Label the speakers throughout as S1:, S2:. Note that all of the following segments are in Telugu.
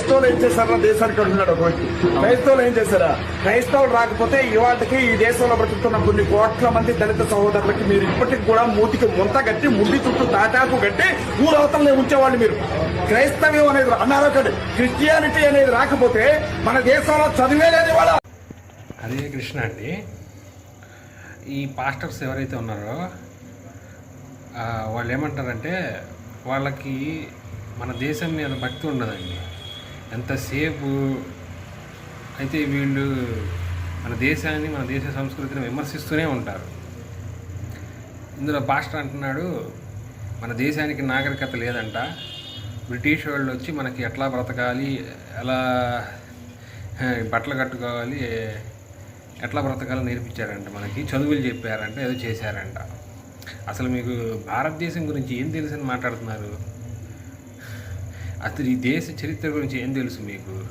S1: క్రైస్తవులు ఏం చేశారా దేశానికి అంటున్నాడు ఒక వ్యక్తి. క్రైస్తవులు ఏం చేశారా? క్రైస్తవులు రాకపోతే ఇవాటికి ఈ దేశంలో బ్రతుకుతున్న కొన్ని కోట్ల మంది దళిత సహోదరులకి మీరు ఇప్పటికి కూడా మూతికి ముంత కట్టి ముడి చుట్టూ తాటాకు కట్టి ఊరవతలనే ఉంచేవాళ్ళు మీరు. క్రైస్తవ్యం అనేది అనారోగ్యం. క్రిస్టియానిటీ అనేది రాకపోతే మన దేశంలో చదివే లేదు వాళ్ళ
S2: అదే కృష్ణ అండి. ఈ పాస్టర్స్ ఎవరైతే ఉన్నారో వాళ్ళు ఏమంటారంటే వాళ్ళకి మన దేశం మీద భక్తి ఉండదండి. ఎంతసేపు అయితే వీళ్ళు మన దేశాన్ని మన దేశ సంస్కృతిని విమర్శిస్తూనే ఉంటారు. ఇందులో పాస్టర్ అంటున్నాడు మన దేశానికి నాగరికత లేదంట. బ్రిటిష్ వాళ్ళు వచ్చి మనకి ఎట్లా బ్రతకాలి ఎలా బట్టలు కట్టుకోవాలి ఎట్లా బ్రతకాలో నేర్పించారంట మనకి. చదువులు చెప్పారంట ఏదో చేశారంట. అసలు మీకు భారతదేశం గురించి ఏం తెలుసని మాట్లాడుతున్నారు? అసలు ఈ దేశ చరిత్ర గురించి ఏం తెలుసు మీకు?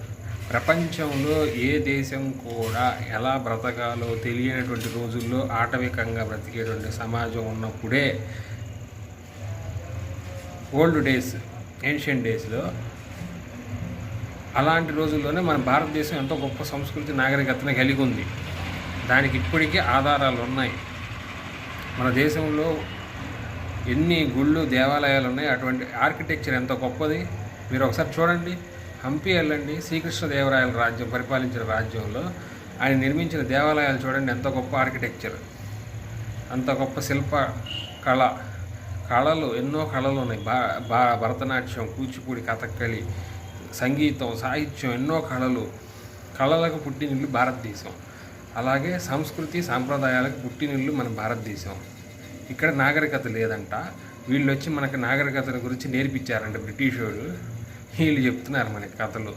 S2: ప్రపంచంలో ఏ దేశం కూడా ఎలా బ్రతకాలో తెలియనటువంటి రోజుల్లో ఆటవికంగా బ్రతికేటువంటి సమాజం ఉన్నప్పుడే ఓల్డ్ డేస్ ఏన్షియంట్ డేస్లో అలాంటి రోజుల్లోనే మన భారతదేశం ఎంతో గొప్ప సంస్కృతి నాగరికతను కలిగి ఉంది. దానికి ఇప్పటికీ ఆధారాలు ఉన్నాయి. మన దేశంలో ఎన్ని గుళ్ళు దేవాలయాలు ఉన్నాయి అటువంటి ఆర్కిటెక్చర్ ఎంత గొప్పది? మీరు ఒకసారి చూడండి హంపి వెళ్ళండి శ్రీకృష్ణదేవరాయల రాజ్యం పరిపాలించిన రాజ్యంలో ఆయన నిర్మించిన దేవాలయాలు చూడండి ఎంత గొప్ప ఆర్కిటెక్చర్ అంత గొప్ప శిల్ప కళ. కళలు ఎన్నో కళలు ఉన్నాయి. బా బా భరతనాట్యం కూచిపూడి కథక్కళి సంగీతం సాహిత్యం ఎన్నో కళలు. కళలకు పుట్టినిల్లు భారతదేశం. అలాగే సంస్కృతి సాంప్రదాయాలకు పుట్టినిల్లు మన భారతదేశం. ఇక్కడ నాగరికత లేదంట. వీళ్ళు వచ్చి మనకు నాగరికతల గురించి నేర్పించారంట బ్రిటిష్ వాళ్ళు వీళ్ళు చెప్తున్నారు మనకి కథలు.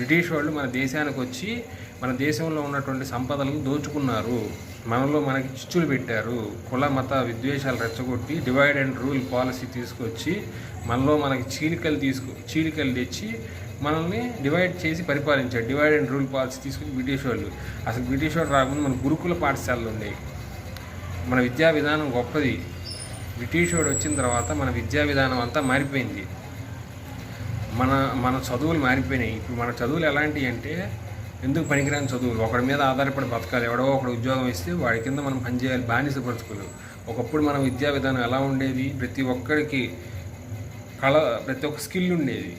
S2: బ్రిటిష్ వాళ్ళు మన దేశానికి వచ్చి మన దేశంలో ఉన్నటువంటి సంపదలను దోచుకున్నారు. మనలో మనకి చిచ్చులు పెట్టారు. కుల మత విద్వేషాలు రెచ్చగొట్టి డివైడ్ అండ్ రూల్ పాలసీ తీసుకొచ్చి మనలో మనకి చీలికలు తీసుకు చీలికలు తెచ్చి మనల్ని డివైడ్ చేసి పరిపాలించారు. డివైడ్ అండ్ రూల్ పాలసీ తీసుకుని బ్రిటిష్ వాళ్ళు. అసలు బ్రిటిష్ వాళ్ళు రాకముందు మన గురుకుల పాఠశాలలు ఉండేవి మన విద్యా విధానం గొప్పది. బ్రిటిష్ వాడు వచ్చిన తర్వాత మన విద్యా విధానం అంతా మారిపోయింది. మన మన చదువులు మారిపోయినాయి. ఇప్పుడు మన చదువులు ఎలాంటివి అంటే ఎందుకు పనికిరాని చదువులు? ఒకడి మీద ఆధారపడి బతకాలి. ఎవడో ఒకడు ఉద్యోగం ఇస్తే వాడి కింద మనం పనిచేయాలి బానిస బ్రతుకులు ఒకప్పుడు మన విద్యా విధానం ఎలా ఉండేది? ప్రతి ఒక్కరికి కళ ప్రతి ఒక్క స్కిల్ ఉండేది.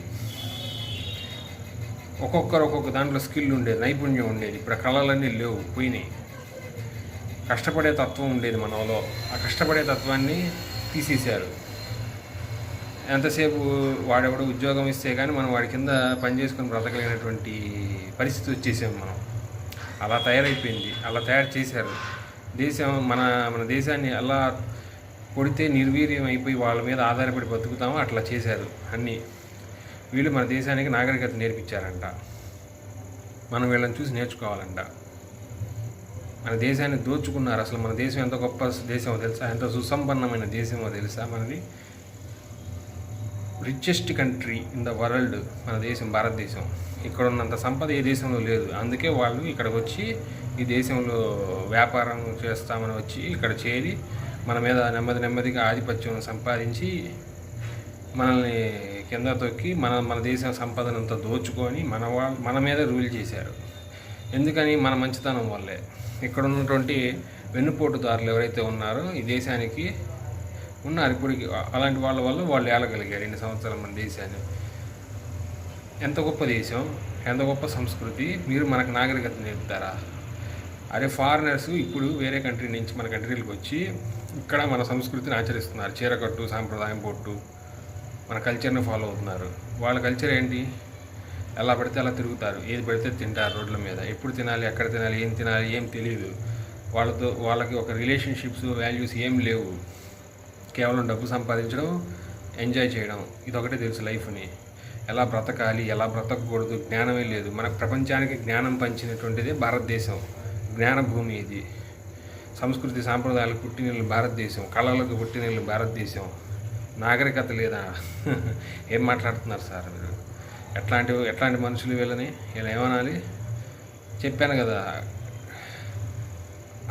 S2: ఒక్కొక్కరు ఒక్కొక్క దాంట్లో స్కిల్ ఉండేది. నైపుణ్యం ఉండేది. ఇప్పుడు కళలన్నీ లేవు. పోయినాయి. కష్టపడే తత్వం ఉండేది మనలో. ఆ కష్టపడే తత్వాన్ని తీసేశారు. ఎంతసేపు వాడెవడో ఉద్యోగం ఇస్తే కానీ మనం వాడి కింద పని చేసుకొని బ్రతకలేనటువంటి పరిస్థితి వచ్చేసాం మనం. అలా తయారైపోయింది. అలా తయారు చేశారు. దేశం మన మన దేశాన్ని అలా కొడితే నిర్వీర్యం అయిపోయి వాళ్ళ మీద ఆధారపడి బతుకుతామో అట్లా చేశారు అన్నీ. వీళ్ళు మన దేశానికి నాగరికత నేర్పించారంట. మనం వీళ్ళని చూసి నేర్చుకోవాలంట. మన దేశాన్ని దోచుకున్నారు. అసలు మన దేశం ఎంత గొప్ప దేశమో తెలుసా? ఎంత సుసంపన్నమైన దేశమో తెలుసా మనది? Richest country in the world మన దేశం భారతదేశం. ఇక్కడ ఉన్నంత సంపద ఏ దేశంలో లేదు. అందుకే వాళ్ళు ఇక్కడికి వచ్చి ఈ దేశంలో వ్యాపారం చేస్తామని వచ్చి ఇక్కడ చేరి మన మీద నెమ్మది నెమ్మదిగా ఆధిపత్యం సంపాదించి మనల్ని కింద తొక్కి మన మన దేశం సంపదనంతా దోచుకొని మన వాళ్ళు మన మీద రూల్ చేశారు. ఎందుకని? మన మంచితనం వల్లే. ఇక్కడ ఉన్నటువంటి వెన్నుపోటుదారులు ఎవరైతే ఉన్నారో ఈ దేశానికి ఉన్నారు ఇప్పటికి అలాంటి వాళ్ళ వల్ల వాళ్ళు ఏలగలిగారు. ఎన్ని సంవత్సరాలు మన దేశాన్ని. ఎంత గొప్ప దేశం ఎంత గొప్ప సంస్కృతి మీరు మనకు నాగరికత నేర్పుతారా? అరే ఫారినర్స్ ఇప్పుడు వేరే కంట్రీ నుంచి మన కంట్రీలకు వచ్చి ఇక్కడ మన సంస్కృతిని ఆచరిస్తున్నారు. చీరకట్టు సాంప్రదాయం పొట్టు మన కల్చర్ని ఫాలో అవుతున్నారు. వాళ్ళ కల్చర్ ఏంటి? ఎలా పడితే అలా తిరుగుతారు. ఏది పడితే తింటారు రోడ్ల మీద. ఎప్పుడు తినాలి ఎక్కడ తినాలి ఏం తినాలి ఏం తెలియదు వాళ్ళతో వాళ్ళకి ఒక రిలేషన్షిప్స్ వాల్యూస్ ఏం లేవు. కేవలం డబ్బు సంపాదించడం ఎంజాయ్ చేయడం ఇదొకటే తెలుసు లైఫ్ని. ఎలా బ్రతకాలి ఎలా బ్రతకకూడదు జ్ఞానమే లేదు. మన ప్రపంచానికి జ్ఞానం పంచినటువంటిది భారతదేశం. జ్ఞానభూమి ఇది. సంస్కృతి సాంప్రదాయాలకు పుట్టినిల్లు భారతదేశం. కళలకు పుట్టినిల్లు భారతదేశం. నాగరికత లేదా? ఏం మాట్లాడుతున్నారు సార్ మీరు? ఎట్లాంటి ఎట్లాంటి మనుషులు వీళ్ళని? వీళ్ళు ఏమనాలి? చెప్పాను కదా.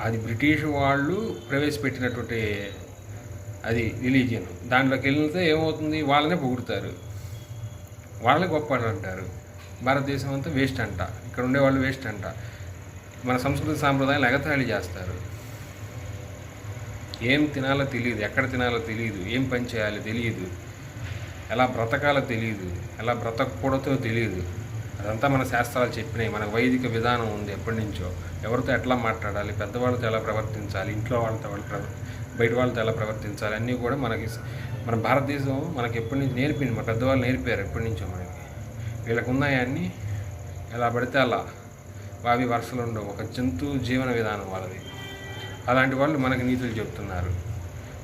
S2: అది బ్రిటిష్ వాళ్ళు ప్రవేశపెట్టినటువంటి అది రిలీజియన్. దాంట్లోకి వెళ్తే ఏమవుతుంది? వాళ్ళనే పొగుడుతారు. వాళ్ళని గొప్ప అంటారు. భారతదేశం అంతా వేస్ట్ అంట. ఇక్కడ ఉండేవాళ్ళు వేస్ట్ అంట. మన సంస్కృతి సాంప్రదాయాలు ఎగతాళి చేస్తారు. ఏం తినాలో తెలియదు. ఎక్కడ తినాలో తెలియదు. ఏం పని చేయాలో తెలియదు. ఎలా బ్రతకాలో తెలియదు. ఎలా బ్రతకూడదో తెలియదు. అదంతా మన శాస్త్రాలు చెప్పినాయి. మన వైదిక విధానం ఉంది ఎప్పటి నుంచో. ఎవరితో ఎట్లా మాట్లాడాలి? పెద్దవాళ్ళతో ఎలా ప్రవర్తించాలి? ఇంట్లో వాళ్ళతో వాళ్ళు బయట వాళ్ళతో ఎలా ప్రవర్తించాలి? అన్నీ కూడా మనకి మన భారతదేశం మనకి ఎప్పటి నుంచి నేర్పింది మన పెద్దవాళ్ళు నేర్పారు ఎప్పటి నుంచో మనకి. వీళ్ళకు ఉన్నాయన్నీ ఎలా పడితే అలా. వావి వరుసలు ఉండవు. ఒక జంతు జీవన విధానం వాళ్ళది. అలాంటి వాళ్ళు మనకి నీతులు చెప్తున్నారు.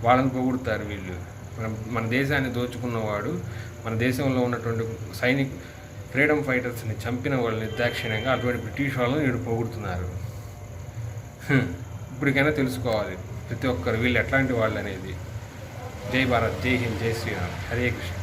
S2: వాళ్ళని పొగుడుతారు వీళ్ళు. మన మన దేశాన్ని దోచుకున్నవాడు మన దేశంలో ఉన్నటువంటి సైనిక్ ఫ్రీడమ్ ఫైటర్స్ని చంపిన వాళ్ళని నిర్దాక్షిణ్యంగా అటువంటి బ్రిటిష్ వాళ్ళని వీడు పొగుడుతున్నారు. ఇప్పటికైనా తెలుసుకోవాలి. ప్రతి ఒక్కరు వీళ్ళు ఎట్లాంటి వాళ్ళు అనేది జై భారత్ జై హింద్ జై శ్రీరామ్. హరే కృష్ణ.